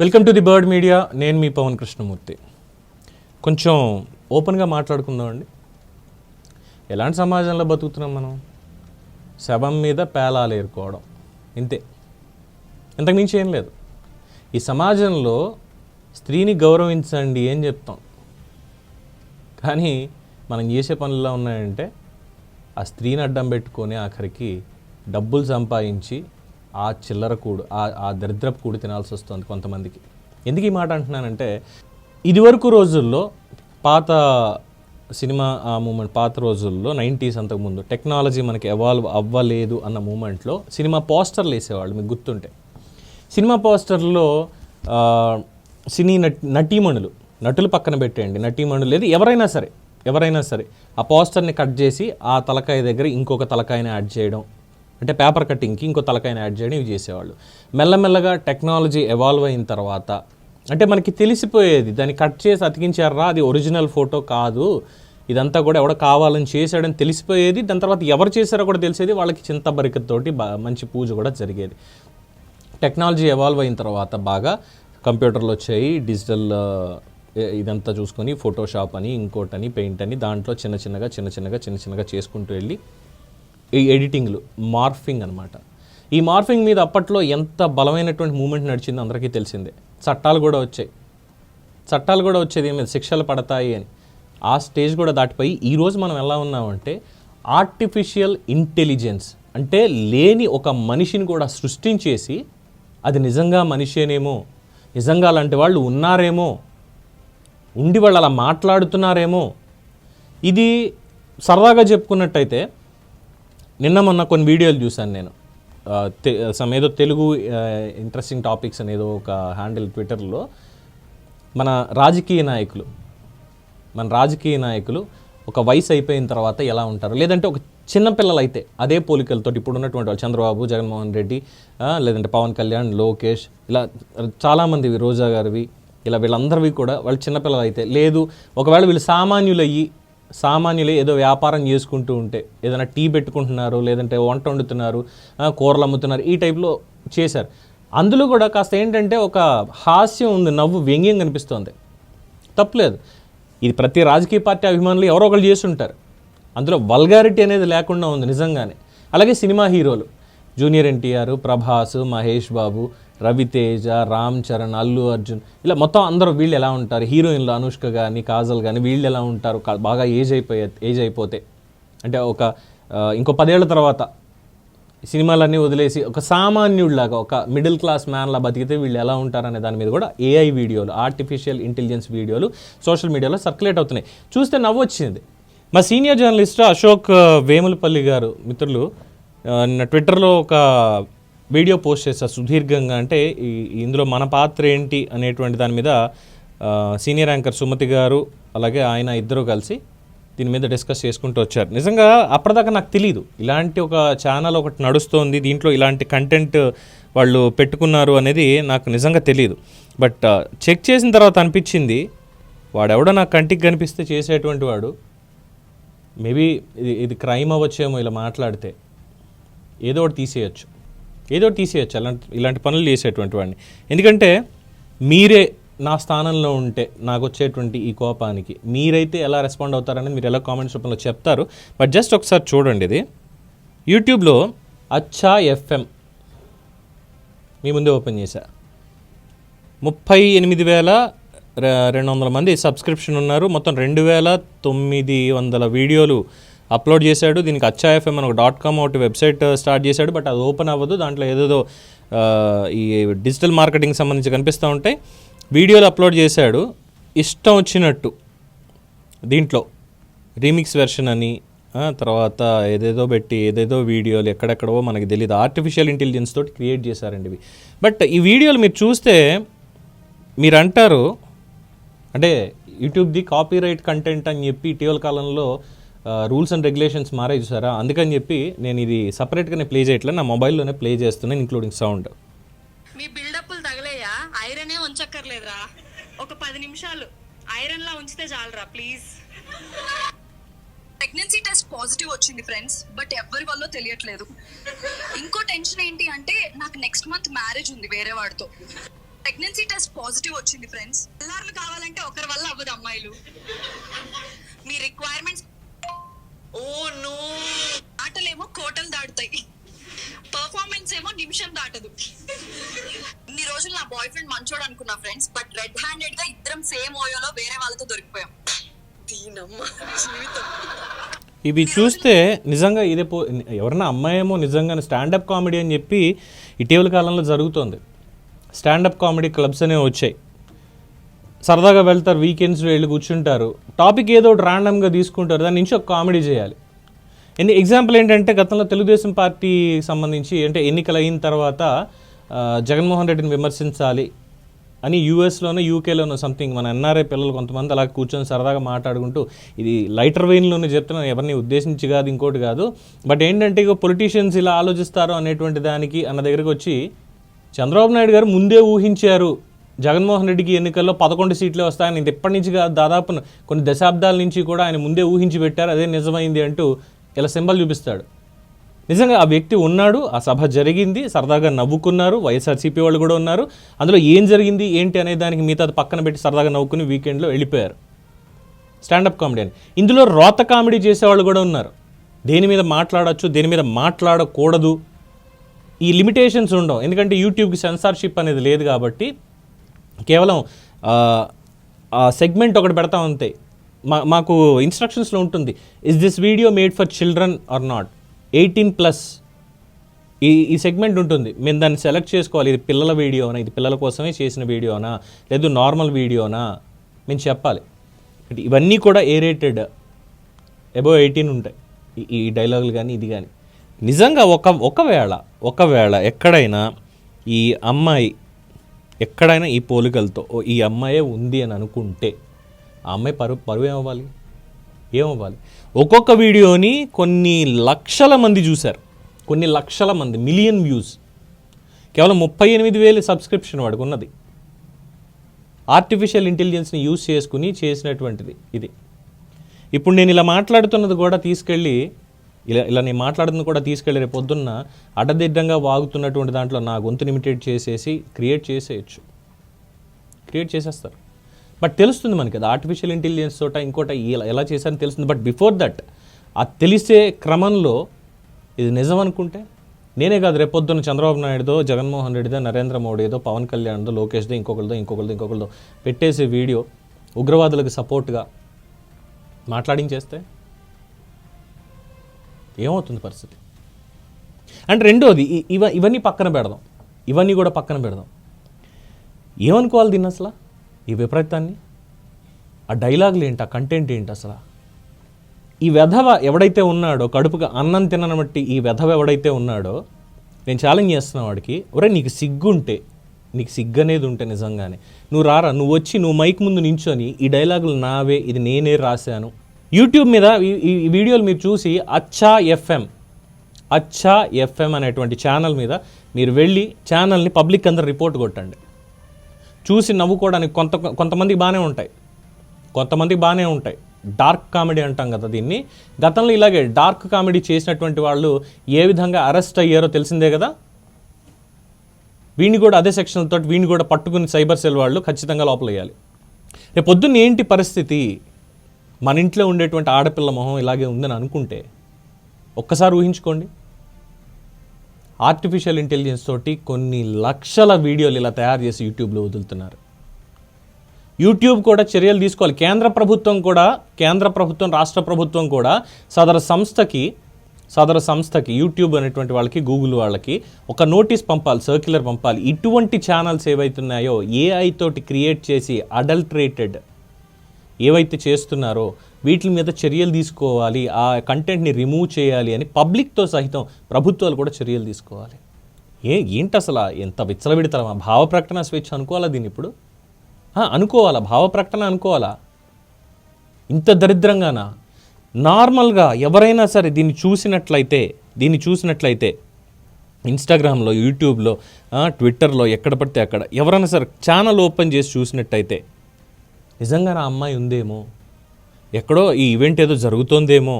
Welcome to the bird media. నేను మీ పవన్ కృష్ణమూర్తి. కొంచెం ఓపెన్గా మాట్లాడుకుందామండి. ఎలాంటి సమాజంలో బతుకుతున్నాం మనం? శవం మీద పేలాలు ఏరుకోవడం. ఇంతే. ఇంతకుమించి ఏం లేదు. ఈ సమాజంలో స్త్రీని గౌరవించండి అని చెప్తాం. కానీ మనం చేసే పనుల్లో ఉన్నాయంటే ఆ స్త్రీని అడ్డం పెట్టుకొని ఆఖరికి డబ్బులు సంపాదించి ఆ చిల్లర కూడు ఆ ఆ దరిద్రపు కూడు తినాల్సి వస్తుంది కొంతమందికి. ఎందుకు ఈ మాట అంటున్నానంటే ఇదివరకు రోజుల్లో పాత సినిమా ఆ మూమెంట్ పాత రోజుల్లో నైంటీస్ అంతకుముందు టెక్నాలజీ మనకి ఎవాల్వ్ అవ్వలేదు అన్న మూమెంట్లో సినిమా పోస్టర్లు వేసేవాళ్ళు మీకు గుర్తుంటే. సినిమా పోస్టర్లో సినీ నట్ నటీమణులు నటులు పక్కన పెట్టేయండి నటీమణులు లేదు ఎవరైనా సరే ఎవరైనా సరే ఆ పోస్టర్ని కట్ చేసి ఆ తలకాయ దగ్గర ఇంకొక తలకాయని యాడ్ చేయడం అంటే పేపర్ కటింగ్కి ఇంకో తలకాయని యాడ్ చేయడం ఇవి చేసేవాళ్ళు. మెల్లమెల్లగా టెక్నాలజీ ఎవాల్వ్ అయిన తర్వాత అంటే మనకి తెలిసిపోయేది దాన్ని కట్ చేసి అతికించారా అది ఒరిజినల్ ఫోటో కాదు. ఇదంతా కూడా ఎవడ కావాలని చేశాడని తెలిసిపోయేది దాని తర్వాత ఎవరు చేశారో కూడా తెలిసేది వాళ్ళకి చింత బరికతోటి బా మంచి పూజ కూడా జరిగేది. టెక్నాలజీ ఎవాల్వ్ అయిన తర్వాత బాగా కంప్యూటర్లు వచ్చాయి డిజిటల్ ఇదంతా చూసుకొని ఫోటోషాప్ అని ఇంకోటని పెయింట్ అని దాంట్లో చిన్న చిన్నగా చిన్న చిన్నగా చిన్న చిన్నగా చేసుకుంటూ వెళ్ళి ఈ ఎడిటింగ్లు మార్ఫింగ్ అనమాట ఈ మార్ఫింగ్ మీద అప్పట్లో ఎంత బలమైనటువంటి మూమెంట్ నడిచిందో అందరికీ తెలిసిందే. చట్టాలు కూడా వచ్చాయి. చట్టాలు కూడా వచ్చేది ఏమి శిక్షలు పడతాయి అని. ఆ స్టేజ్ కూడా దాటిపోయి ఈరోజు మనం ఎలా ఉన్నామంటే ఆర్టిఫిషియల్ ఇంటెలిజెన్స్ అంటే లేని ఒక మనిషిని కూడా సృష్టించేసి అది నిజంగా మనిషేనేమో నిజంగా అలాంటి వాళ్ళు ఉన్నారేమో ఉండి వాళ్ళు అలా మాట్లాడుతున్నారేమో ఇది సరదాగా చెప్పుకున్నట్టయితే నిన్న మొన్న కొన్ని వీడియోలు చూశాను నేను. సమ్ ఏదో తెలుగు ఇంట్రెస్టింగ్ టాపిక్స్ అనేదో ఒక హ్యాండిల్ ట్విట్టర్లో మన రాజకీయ నాయకులు మన రాజకీయ నాయకులు ఒక వయసు అయిపోయిన తర్వాత ఎలా ఉంటారు? లేదంటే ఒక చిన్నపిల్లలు అయితే అదే పోలికలతో ఇప్పుడు ఉన్నటువంటి వాళ్ళు చంద్రబాబు జగన్మోహన్ రెడ్డి లేదంటే పవన్ కళ్యాణ్ లోకేష్ ఇలా చాలామంది రోజా గారివి ఇలా వీళ్ళందరివి కూడా వాళ్ళు చిన్నపిల్లలు అయితే లేదు. ఒకవేళ వీళ్ళు సామాన్యులయ్యి సామాన్యులు ఏదో వ్యాపారం చేసుకుంటూ ఉంటే ఏదైనా టీ పెట్టుకుంటున్నారు లేదంటే వంట వండుతున్నారు కూరలు అమ్ముతున్నారు ఈ టైప్లో చేశారు. అందులో కూడా కాస్త ఏంటంటే ఒక హాస్యం ఉంది నవ్వు వ్యంగ్యం కనిపిస్తోంది. తప్పులేదు. ఇది ప్రతి రాజకీయ పార్టీ అభిమానులు ఎవరో ఒకరు చేస్తుంటారు. అందులో వల్గారిటీ అనేది లేకుండా ఉంది నిజంగానే. అలాగే సినిమా హీరోలు. జూనియర్ ఎన్టీఆర్ ప్రభాస్ మహేష్ బాబు రవితేజ రామ్ చరణ్ అల్లు అర్జున్. ఇలా మొత్తం అందరూ వీళ్ళు ఎలా ఉంటారు? హీరోయిన్లు అనుష్క కానీ కాజల్ కానీ వీళ్ళు ఎలా ఉంటారు? బాగా ఏజ్ అయిపోయే ఏజ్ అయిపోతే. అంటే ఒక ఇంకో పదేళ్ళ తర్వాత సినిమాలన్నీ వదిలేసి ఒక సామాన్యుడిలాగా ఒక మిడిల్ క్లాస్ మ్యాన్లా బతికితే వీళ్ళు ఎలా ఉంటారనే దాని మీద కూడా ఏఐ వీడియోలు ఆర్టిఫిషియల్ ఇంటెలిజెన్స్ వీడియోలు సోషల్ మీడియాలో సర్క్యులేట్ అవుతున్నాయి. చూస్తే నవ్వు వచ్చింది మా సీనియర్ జర్నలిస్ట్ అశోక్ వేములపల్లి గారు మిత్రులు నిన్న ట్విట్టర్లో ఒక వీడియో పోస్ట్ చేశారు సుదీర్ఘంగా అంటే ఇందులో మన పాత్ర ఏంటి అనేటువంటి దాని మీద సీనియర్ యాంకర్ సుమతి గారు అలాగే ఆయన ఇద్దరు కలిసి దీని మీద డిస్కస్ చేసుకుంటూ వచ్చారు. నిజంగా అప్పటిదాకా నాకు తెలియదు ఇలాంటి ఒక ఛానల్ ఒకటి నడుస్తోంది దీంట్లో ఇలాంటి కంటెంట్ వాళ్ళు పెట్టుకున్నారు అనేది నాకు నిజంగా తెలియదు బట్ చెక్ చేసిన తర్వాత అనిపించింది వాడెవడో నాకు కంటికి కనిపిస్తే చేసేటువంటి వాడు. మేబీ ఇది ఇది క్రైమ్ అవ్వచ్చేమో ఇలా మాట్లాడితే. ఏదో ఒకటి తీసేయచ్చు. ఏదో ఒకటి తీసేయచ్చు. అలాంటి ఇలాంటి పనులు చేసేటువంటి వాడిని. ఎందుకంటే మీరే నా స్థానంలో ఉంటే నాకు వచ్చేటువంటి ఈ కోపానికి మీరైతే ఎలా రెస్పాండ్ అవుతారనేది మీరు ఎలా కామెంట్స్ రూపంలో చెప్తారు. బట్ జస్ట్ ఒకసారి చూడండి ఇది. యూట్యూబ్లో అచ్చా ఎఫ్ఎం మీ ముందే ఓపెన్ చేశా. ముప్పై ఎనిమిది వేల రెండు వందల మంది సబ్స్క్రిప్షన్ ఉన్నారు. మొత్తం రెండు వేల తొమ్మిది వందల వీడియోలు అప్లోడ్ చేశాడు. దీనికి అచ్చా ఎఫ్ఎం అని ఒక డాట్ కామ్ ఒకటి వెబ్సైట్ uh, స్టార్ట్ చేశాడు. బట్ అది ఓపెన్ అవ్వదు. దాంట్లో ఏదేదో uh, ఈ డిజిటల్ మార్కెటింగ్ సంబంధించి కనిపిస్తూ ఉంటాయి. వీడియోలు అప్లోడ్ చేశాడు. ఇష్టం వచ్చినట్టు దీంట్లో రీమిక్స్ వెర్షన్ అని తర్వాత ఏదేదో పెట్టి ఏదేదో వీడియోలు ఎక్కడెక్కడో మనకి తెలియదు ఆర్టిఫిషియల్ ఇంటెలిజెన్స్ తోటి క్రియేట్ చేశారండి ఇవి. బట్ ఈ వీడియోలు మీరు చూస్తే మీరు అంటారు అంటే యూట్యూబ్ది కాపీరైట్ కంటెంట్ అని చెప్పి ఇటీవల కాలంలో రూల్స్ అండ్ రెగ్యులేషన్స్ మారే చూసారా అందుకని చెప్పి నేను ఇది సపరేట్గానే ప్లే చేయట్లేదు. నా మొబైల్లోనే ప్లే చేస్తున్నాను ఇంక్లూడింగ్ సౌండ్ మీ బిల్డప్లు తగలేయా? ఐరనే ఉంచక్కర్లేదురా. ఒక పది నిమిషాలు. ఐరన్ లా ఉంచితే చాలరా ప్లీజ్. ప్రెగ్నెన్సీ టెస్ట్ పాజిటివ్ వచ్చింది ఫ్రెండ్స్ బట్ ఎవరి వల్ల తెలియట్లేదు. ఇంకో టెన్షన్ ఏంటి అంటే నాకు నెక్స్ట్ మంత్ మ్యారేజ్ ఉంది వేరే వాడితో. ప్రెగ్నెన్సీ టెస్ట్ పాజిటివ్ వచ్చింది ఫ్రెండ్స్. పిల్లర్లు కావాలంటే ఒకరి వల్ల అవ్వదు అమ్మాయిలు. మీ రిక్వైర్మెంట్స్ ఓ నో. ఆటలేమో కోటలు దాటుతాయి. పర్ఫార్మెన్స్ ఏమో నిమిషం దాటదు. ఇన్ని రోజులు నా బాయ్ ఫ్రెండ్ మంచోడు అనుకున్నా ఫ్రెండ్స్ బట్ రెడ్ హ్యాండెడ్గా ఇద్దరం సేమ్ ఓయోలో వేరే వాళ్ళతో దొరికిపోయాం. దీనమ్మ జీవితం. ఇవి చూస్తే నిజంగా ఇదే పో ఎవరన్నా అమ్మాయేమో నిజంగానే స్టాండప్ కామెడీ అని చెప్పి ఇటీవల కాలంలో జరుగుతోంది. స్టాండప్ కామెడీ క్లబ్స్ అనేవి వచ్చాయి. సరదాగా వెళ్తారు వీకెండ్స్లో వెళ్ళి కూర్చుంటారు. టాపిక్ ఏదో ఒకటి ర్యాండమ్గా తీసుకుంటారు దాని నుంచి ఒక కామెడీ చేయాలి. ఎన్ని ఎగ్జాంపుల్ ఏంటంటే గతంలో తెలుగుదేశం పార్టీ సంబంధించి అంటే ఎన్నికలు అయిన తర్వాత జగన్మోహన్ రెడ్డిని విమర్శించాలి అని యూఎస్లోనో యూకేలోనో సంథింగ్ మన ఎన్ఆర్ఐ పిల్లలు కొంతమంది అలా కూర్చొని సరదాగా మాట్లాడుకుంటూ ఇది లైటర్ వెయిన్లోనే చెప్తున్నాను ఎవరిని ఉద్దేశించి కాదు ఇంకోటి కాదు. బట్ ఏంటంటే ఇక పొలిటీషియన్స్ ఇలా ఆలోచిస్తారు అనేటువంటి దానికి అన్న దగ్గరికి వచ్చి చంద్రబాబు నాయుడు గారు ముందే ఊహించారు. జగన్మోహన్ రెడ్డికి ఎన్నికల్లో పదకొండు సీట్లే వస్తాయని ఇది ఎప్పటి నుంచి దాదాపు కొన్ని దశాబ్దాల నుంచి కూడా ఆయన ముందే ఊహించి పెట్టారు. అదే నిజమైంది అంటూ ఇలా సింబల్ చూపిస్తాడు. నిజంగా ఆ వ్యక్తి ఉన్నాడు ఆ సభ జరిగింది సరదాగా నవ్వుకున్నారు వైఎస్ఆర్సీపీ వాళ్ళు కూడా ఉన్నారు. అందులో ఏం జరిగింది ఏంటి అనే దానికి మిగతా పక్కన పెట్టి సరదాగా నవ్వుకుని వీకెండ్లో వెళ్ళిపోయారు. స్టాండప్ కామెడీ అని ఇందులో రోత కామెడీ చేసేవాళ్ళు కూడా ఉన్నారు. దేని మీద మాట్లాడొచ్చు దేని మీద మాట్లాడకూడదు. ఈ లిమిటేషన్స్ ఉండవు. ఎందుకంటే యూట్యూబ్కి సెన్సార్షిప్ అనేది లేదు కాబట్టి కేవలం ఆ, సెగ్మెంట్ ఒకటి పెడతా ఉంటాయి మా మాకు ఇన్స్ట్రక్షన్స్లో ఉంటుంది is this video made for children are not eighteen plus ఈ ఈ సెగ్మెంట్ ఉంటుంది. మేము దాన్ని సెలెక్ట్ చేసుకోవాలి. ఇది పిల్లల వీడియోనా ఇది పిల్లల కోసమే చేసిన వీడియోనా లేదు నార్మల్ వీడియోనా మేము చెప్పాలి. ఇవన్నీ కూడా ఏ రేటెడ్ అబోవ్ ఎయిటీన్ ఉంటాయి. ఈ- ఈ డైలాగులు కానీ ఇది కానీ. నిజంగా ఒక ఒకవేళ ఒకవేళ ఎక్కడైనా ఈ అమ్మాయి ఎక్కడైనా ఈ పోలికలతో "ఓ, ఈ అమ్మాయే ఉంది అని అనుకుంటే ఆ అమ్మాయి పరువు పరువు ఏమవ్వాలి? ఏమవ్వాలి? ఒక్కొక్క వీడియోని కొన్ని లక్షల మంది చూశారు. కొన్ని లక్షల మంది మిలియన్ వ్యూస్. కేవలం ముప్పై ఎనిమిది వేలు సబ్స్క్రిప్షన్ వాడికి ఉన్నది. ఆర్టిఫిషియల్ ఇంటెలిజెన్స్ని యూజ్ చేసుకుని చేసినటువంటిది ఇది. ఇప్పుడు నేను ఇలా మాట్లాడుతున్నది కూడా తీసుకెళ్ళి ఇలా ఇలా నేను మాట్లాడుతున్నది కూడా తీసుకెళ్ళి రేపు పొద్దున్న అడ్డదిడ్డంగా వాగుతున్నటువంటి దాంట్లో నా గొంతు లిమిటెడ్ చేసేసి క్రియేట్ చేసేయచ్చు. క్రియేట్ చేసేస్తారు. బట్ తెలుస్తుంది మనకి అది ఆర్టిఫిషియల్ ఇంటెలిజెన్స్ తోట ఇంకోట ఇలా ఎలా చేశారని తెలుస్తుంది. బట్ బిఫోర్ దట్ ఆ తెలిసే క్రమంలో ఇది నిజం అనుకుంటే నేనే కాదు రేపొద్దున చంద్రబాబు నాయుడుదో జగన్మోహన్ రెడ్డిదో నరేంద్ర మోడీదో పవన్ కళ్యాణ్దో లోకేష్దో ఇంకొకరిదో ఇంకొకరిదో ఇంకొకరిదో పెట్టేసే వీడియో ఉగ్రవాదులకు సపోర్ట్గా మాట్లాడించేస్తే ఏమవుతుంది పరిస్థితి? అంటే రెండోది ఇవ ఇవన్నీ పక్కన పెడదాం. ఇవన్నీ కూడా పక్కన పెడదాం. ఏమనుకోవాలి దీన్ని అసలు? ఈ విపరీతాన్ని? ఆ డైలాగులు ఏంటి? ఆ కంటెంట్ ఏంటి అసలు? ఈ వెధవ ఎవడైతే ఉన్నాడో కడుపుగా అన్నం తినని బట్టి ఈ వెధవ ఎవడైతే ఉన్నాడో నేను ఛాలెంజ్ చేస్తున్నా వాడికి ఒరే నీకు సిగ్గుంటే నీకు సిగ్గు అనేది ఉంటే నిజంగానే. నువ్వు రారా నువ్వు వచ్చి నువ్వు మైక్ ముందు నించొని ఈ డైలాగులు నావే ఇది నేనే రాశాను యూట్యూబ్ మీద ఈ వీడియోలు మీరు చూసి అచ్చా ఎఫ్ఎం అచ్చా ఎఫ్ఎం అనేటువంటి ఛానల్ మీద మీరు వెళ్ళి ఛానల్ని పబ్లిక్ అందరు రిపోర్ట్ కొట్టండి. చూసి నవ్వుకోవడానికి కొంత కొంతమందికి బాగానే ఉంటాయి. కొంతమందికి బాగానే ఉంటాయి. డార్క్ కామెడీ అంటాం కదా దీన్ని. గతంలో ఇలాగే డార్క్ కామెడీ చేసినటువంటి వాళ్ళు ఏ విధంగా అరెస్ట్ అయ్యారో తెలిసిందే కదా? వీడిని కూడా అదే సెక్షన్లతో తోటి వీడిని కూడా పట్టుకుని సైబర్ సెల్ వాళ్ళు ఖచ్చితంగా లోపల వేయాలి రేపు పొద్దున్న ఏంటి పరిస్థితి? మన ఇంట్లో ఉండేటువంటి ఆడపిల్ల మొహం ఇలాగే ఉందని అనుకుంటే ఒక్కసారి ఊహించుకోండి. ఆర్టిఫిషియల్ ఇంటెలిజెన్స్ తోటి కొన్ని లక్షల వీడియోలు ఇలా తయారు చేసి యూట్యూబ్లో వదులుతున్నారు. యూట్యూబ్ కూడా చర్యలు తీసుకోవాలి. కేంద్ర ప్రభుత్వం కూడా కేంద్ర ప్రభుత్వం రాష్ట్ర ప్రభుత్వం కూడా సదరు సంస్థకి సదరు సంస్థకి యూట్యూబ్ అనేటువంటి వాళ్ళకి గూగుల్ వాళ్ళకి ఒక నోటీస్ పంపాలి సర్క్యులర్ పంపాలి. ఇటువంటి ఛానల్స్ ఏవైతున్నాయో ఏఐ తోటి క్రియేట్ చేసి అడల్ట్రేటెడ్ ఏవైతే చేస్తున్నారో వీటి మీద చర్యలు తీసుకోవాలి ఆ కంటెంట్ని రిమూవ్ చేయాలి అని పబ్లిక్తో సహితం ప్రభుత్వాలు కూడా చర్యలు తీసుకోవాలి. ఏ ఏంటి అసలు ఎంత విచ్చలవిడతలమా భావ ప్రకటన స్వేచ్ఛ అనుకోవాలా దీన్ని ఇప్పుడు? అనుకోవాలా? భావ ప్రకటన అనుకోవాలా? ఇంత దరిద్రంగానా? నార్మల్గా ఎవరైనా సరే దీన్ని చూసినట్లయితే దీన్ని చూసినట్లయితే ఇన్స్టాగ్రామ్లో యూట్యూబ్లో ట్విట్టర్లో ఎక్కడ పడితే అక్కడ ఎవరైనా సరే ఛానల్ ఓపెన్ చేసి చూసినట్టయితే నిజంగా నా అమ్మాయి ఉందేమో? ఎక్కడో ఈ ఈవెంట్ ఏదో జరుగుతోందేమో?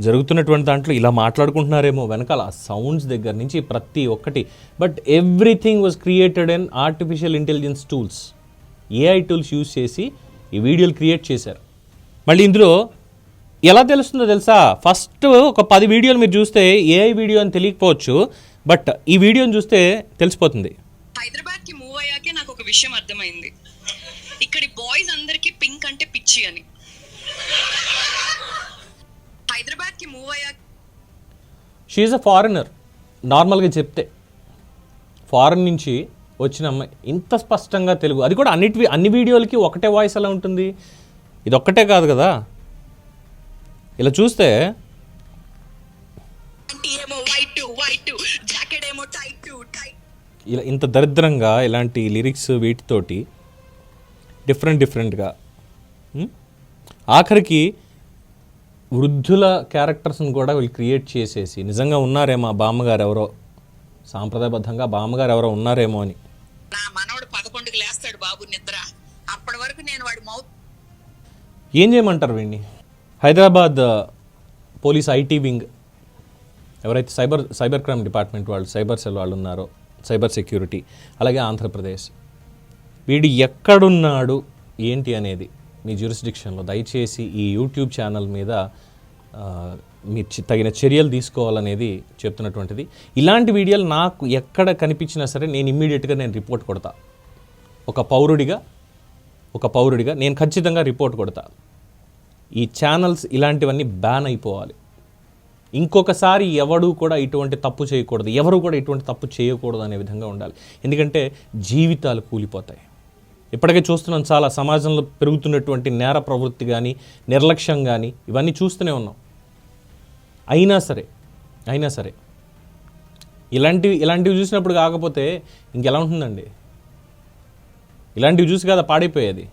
జరుగుతున్నటువంటి దాంట్లో ఇలా మాట్లాడుకుంటున్నారేమో? వెనకాల సౌండ్స్ దగ్గర నుంచి ప్రతి ఒక్కటి. But everything was created in artificial intelligence tools AI tools use చేసి ఈ వీడియోలు క్రియేట్ చేశారు. మళ్ళీ ఇందులో ఎలా తెలుస్తుందో తెలుసా? ఫస్ట్ ఒక పది వీడియోలు మీరు చూస్తే ఏఐ వీడియో అని తెలియకపోవచ్చు బట్ ఈ వీడియోని చూస్తే తెలిసిపోతుంది. హైదరాబాద్కి మూవ్ అయ్యాకే నాకు ఒక విషయం అర్థమైంది. ఇక్కడి బాయ్స్ అందరికి పింక్ అంటే పిచ్చి అని. హైదరాబాద్కి మూవ్ అయ్యాక షీఈ్ అ ఫారినర్ నార్మల్గా చెప్తే. ఫారెన్ నుంచి వచ్చిన అమ్మాయి. ఇంత స్పష్టంగా తెలుగు. అది కూడా అన్నిటి అన్ని వీడియోలకి ఒకటే వాయిస్ ఎలా ఉంటుంది? ఇది ఒక్కటే కాదు కదా? ఇలా చూస్తే అంటే ఏమో వైట్ వైట్ జాకెట్ ఏమో టైట్ టైట్ ఇలా ఇంత దరిద్రంగా ఇలాంటి లిరిక్స్ వీటితోటి డిఫరెంట్ డిఫరెంట్గా. ఆఖరికి వృద్ధుల క్యారెక్టర్స్ని కూడా వీళ్ళు క్రియేట్ చేసేసి నిజంగా ఉన్నారేమో ఆ బామ్మగారు ఎవరో సాంప్రదాయబద్ధంగా బామ్మగారు ఎవరో ఉన్నారేమో అని. నా మనవడు పదకొండుకి లేస్తాడు బాబు నిద్ర. అప్పటి వరకు నేను వాడి మౌత్ ఏం చేయమంటారు వీడిని హైదరాబాద్ పోలీస్ ఐటీ వింగ్ ఎవరైతే సైబర్ సైబర్ క్రైమ్ డిపార్ట్మెంట్ వాళ్ళు సైబర్ సెల్ వాళ్ళు ఉన్నారో సైబర్ సెక్యూరిటీ అలాగే ఆంధ్రప్రదేశ్. వీడు ఎక్కడున్నాడు ఏంటి అనేది మీ జ్యూరిస్డిక్షన్లో దయచేసి ఈ యూట్యూబ్ ఛానల్ మీద మీరు తగిన చర్యలు తీసుకోవాలనేది చెప్తున్నటువంటిది. ఇలాంటి వీడియోలు నాకు ఎక్కడ కనిపించినా సరే నేను ఇమ్మీడియట్గా నేను రిపోర్ట్ కొడతా. ఒక పౌరుడిగా ఒక పౌరుడిగా నేను ఖచ్చితంగా రిపోర్ట్ కొడతా. ఈ ఛానల్స్ ఇలాంటివన్నీ బ్యాన్ అయిపోవాలి. ఇంకొకసారి ఎవడు కూడా ఇటువంటి తప్పు చేయకూడదు. ఎవరు కూడా ఇటువంటి తప్పు చేయకూడదు అనే విధంగా ఉండాలి. ఎందుకంటే జీవితాలు కూలిపోతాయి. ఇప్పటికే చూస్తున్నాం చాలా సమాజంలో పెరుగుతున్నటువంటి నేర ప్రవృత్తి కానీ నిర్లక్ష్యం కానీ ఇవన్నీ చూస్తూనే ఉన్నాం. అయినా సరే అయినా సరే ఇలాంటివి ఇలాంటివి చూసినప్పుడు కాకపోతే ఇంకెలా ఉంటుందండి? ఇలాంటివి చూసి కదా పాడైపోయేది.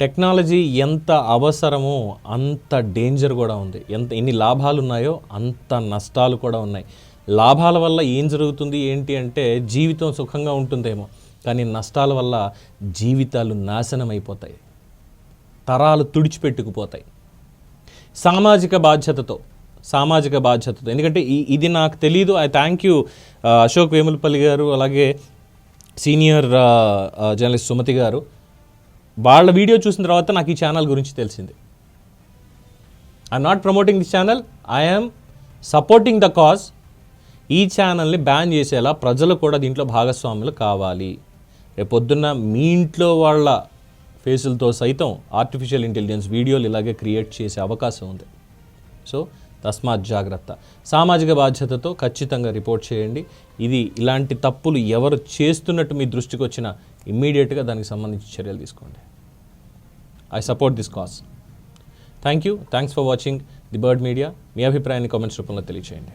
టెక్నాలజీ ఎంత అవసరమో అంత డేంజర్ కూడా ఉంది. ఎంత ఎన్ని లాభాలు ఉన్నాయో అంత నష్టాలు కూడా ఉన్నాయి. లాభాల వల్ల ఏం జరుగుతుంది ఏంటి అంటే జీవితం సుఖంగా ఉంటుందేమో. కానీ నష్టాల వల్ల జీవితాలు నాశనం అయిపోతాయి తరాలు తుడిచిపెట్టుకుపోతాయి. సామాజిక బాధ్యతతో సామాజిక బాధ్యతతో. ఎందుకంటే ఈ ఇది నాకు తెలీదు. I thank you Ashok Vemulapalli గారు అలాగే సీనియర్ జర్నలిస్ట్ సుమతి గారు. వాళ్ళ వీడియో చూసిన తర్వాత నాకు ఈ ఛానల్ గురించి తెలిసింది. I'm not promoting this channel I'm supporting the cause ఈ ఛానల్ని బ్యాన్ చేసేలా ప్రజలు కూడా దీంట్లో భాగస్వాములు కావాలి. రేపొద్దున్న మీ ఇంట్లో వాళ్ళ ఫేసులతో సైతం ఆర్టిఫిషియల్ ఇంటెలిజెన్స్ వీడియోలు ఇలాగే క్రియేట్ చేసే అవకాశం ఉంది. సో తస్మాత్ జాగ్రత్త. సామాజిక బాధ్యతతో ఖచ్చితంగా రిపోర్ట్ చేయండి. ఇది ఇలాంటి తప్పులు ఎవరు చేస్తున్నట్టు మీ దృష్టికి వచ్చినా ఇమ్మీడియట్గా దానికి సంబంధించి చర్యలు తీసుకోండి. I support this cause thank you thanks for watching the bird media మీ అభిప్రాయాన్ని కామెంట్స్ రూపంలో తెలియచేయండి.